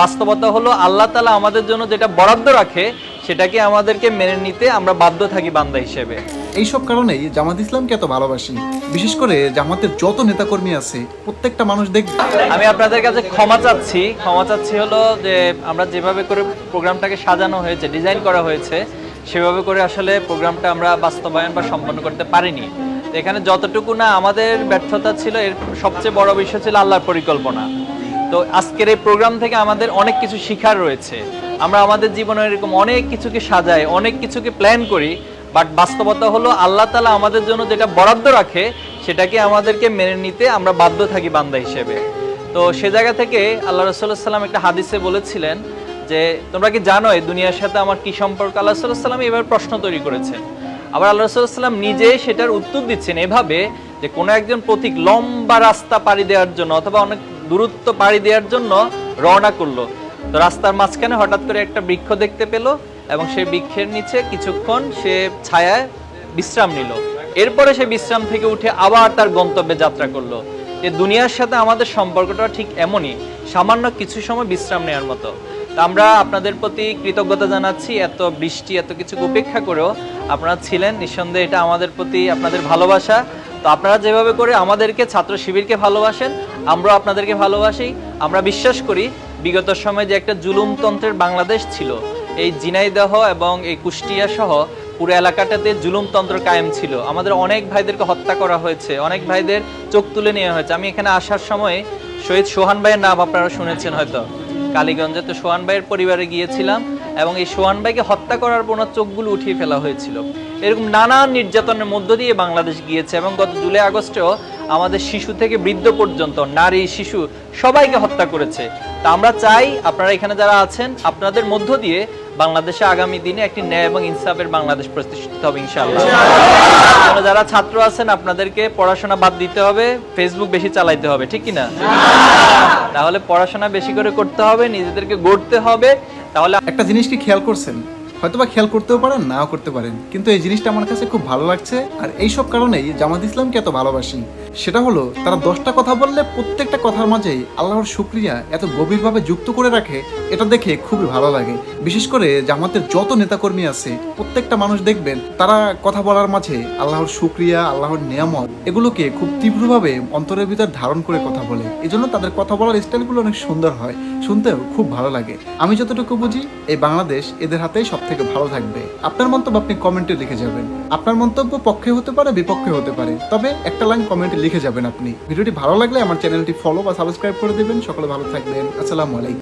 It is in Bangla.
বাস্তবতা হলো আল্লাহ তালা আমাদের জন্য যেটা বরাদ্দ রাখে সেটাকে আমাদেরকে মেনে নিতে আমরা বাধ্য থাকি বান্দা হিসেবে। এইসব কারণেই জামাত ইসলামকে এত ভালোবাসি। বিশেষ করে জামাতের যত নেতাকর্মী আছে প্রত্যেকটা মানুষ দেখবে আমি আপনাদের কাছে ক্ষমা চাচ্ছি। ক্ষমা চাচ্ছি হলো যে আমরা যেভাবে করে প্রোগ্রামটাকে সাজানো হয়েছে ডিজাইন করা হয়েছে সেভাবে করে আসলে প্রোগ্রামটা আমরা বাস্তবায়ন বা সম্পন্ন করতে পারিনি। এখানে যতটুকু না আমাদের ব্যর্থতা ছিল এর সবচেয়ে বড় বিষয় ছিল আল্লাহর পরিকল্পনা। তো আজকের এই প্রোগ্রাম থেকে আমাদের অনেক কিছু শিখার রয়েছে। আমরা আমাদের জীবনে এরকম অনেক কিছুকে সাজাই, অনেক কিছুকে প্ল্যান করি বাট বাস্তবতা হলো আল্লাহ তালা আমাদের জন্য যেটা বরাদ্দ রাখে, সেটাকে আমাদেরকে মেনে নিতে আমরা বাধ্য থাকি বান্দা হিসেবে। তো সে জায়গা থেকে আল্লাহ রসুল্লাহ সাল্লাম একটা হাদিসে বলেছিলেন যে, তোমরা কি জানো এই দুনিয়ার সাথে আমার কি সম্পর্ক? আল্লাহ সাল্লাম এবার প্রশ্ন তৈরি করেছেন। আবার আল্লাহ সাল্লাম নিজে সেটার উত্তর দিচ্ছেন এভাবে যে, কোনো একজন প্রতীক লম্বা রাস্তা পাড়ি দেওয়ার জন্য অথবা অনেক দূরত্ব পাড়ি দেওয়ার জন্য রওনা করল। তো রাস্তার মাঝখানে হঠাৎ করে একটা বৃক্ষ দেখতে পেল এবং সেই বৃক্ষের নিচে কিছুক্ষণ সে ছায়ায় বিশ্রাম নিল। এরপরে সে বিশ্রাম থেকে উঠে আবার তার গন্তব্যে যাত্রা করল। যে দুনিয়ার সাথে আমাদের সম্পর্কটা ঠিক এমনই, সামান্য কিছু সময় বিশ্রাম নেওয়ার মতো। তা আমরা আপনাদের প্রতি কৃতজ্ঞতা জানাচ্ছি, এত বৃষ্টি, এত কিছু উপেক্ষা করেও আপনারা ছিলেন। নিঃসন্দেহে এটা আমাদের প্রতি আপনাদের ভালোবাসা। তো আপনারা যেভাবে করে আমাদেরকে ছাত্র শিবিরকে ভালোবাসেন আমরাও আপনাদেরকে ভালোবাসি। আমরা বিশ্বাস করি, বিগত সময়ে যে একটা জুলুমতন্ত্রের বাংলাদেশ ছিল, এই জিনাইদহ এবং এই কুষ্টিয়া সহ পুরো এলাকাটাতে জুলুমতন্ত্র কায়েম ছিল। আমাদের অনেক ভাইদেরকে হত্যা করা হয়েছে, অনেক ভাইদের চোখ তুলে নেওয়া হয়েছে। আমি এখানে আসার সময় শহীদ সোহান ভাইয়ের নাম আপনারা শুনেছেন হয়তো। কালীগঞ্জে তো সোহান ভাইয়ের পরিবারে গিয়েছিলাম এবং এই সোহান ভাইকে হত্যা করার পর চোখগুলো উঠিয়ে ফেলা হয়েছিল। এরকম নানা নির্যাতনের মধ্য দিয়ে বাংলাদেশ গিয়েছে এবং গত জুলাই আগস্টেও আমাদের শিশু থেকে বৃদ্ধ পর্যন্ত, নারী, শিশু, সবাইকে হত্যা করেছে। তা আমরা চাই আপনারা এখানে যারা আছেন, আপনাদের মধ্য দিয়ে বাংলাদেশে আগামী দিনে একটি ন্যায় এবং ইনসাফের বাংলাদেশ প্রতিষ্ঠিত হবে, ইনশাআল্লাহ। আপনারা যারা ছাত্র আছেন, আপনাদেরকে পড়াশোনা বাদ দিতে হবে ফেসবুক বেশি চালাইতে হবে, ঠিক কি না তাহলে পড়াশোনা বেশি করে করতে হবে, নিজেদেরকে গড়তে হবে, তাহলে একটা জিনিস কি খেয়াল করছেন? হয়তোবা খেয়াল করতেও পারেন, নাও করতে পারেন। কিন্তু এই জিনিসটা আমার কাছে খুব ভালো লাগছে, আর এইসব কারণেই জামাত ইসলামকে এত ভালোবাসি সেটা হলো, তারা দশটা কথা বললে প্রত্যেকটা কথার মাঝেই আল্লাহর শুক্রিয়া এত গভীরভাবে যুক্ত করে রাখে, এটা দেখে খুবই ভালো লাগে। বিশেষ করে জামাতের যত নেতাকর্মী আছে, প্রত্যেকটা মানুষ দেখবেন, তারা কথা বলার মাঝে আল্লাহর শুক্রিয়া, আল্লাহর নিয়ামত, এগুলোকে খুব তীব্রভাবে অন্তরের ভিতর ধারণ করে কথা বলে। এই জন্য তাদের কথা বলার স্টাইলগুলো অনেক সুন্দর হয়, শুনতেও খুব ভালো লাগে। আমি যতটুকু বুঝি, এই বাংলাদেশ এদের হাতেই সব থেকে ভালো থাকবে। আপনার মন্তব্য আপনি কমেন্টে লিখে যাবেন। আপনার মন্তব্য পক্ষে হতে পারে, বিপক্ষে হতে পারে। তবে একটা লাইন কমেন্টে লিখে যাবেন আপনি। ভিডিওটি ভালো লাগলে আমার চ্যানেলটি ফলো বা সাবস্ক্রাইব করে দেবেন। সকলে ভালো থাকবেন। আসসালামু আলাইকুম।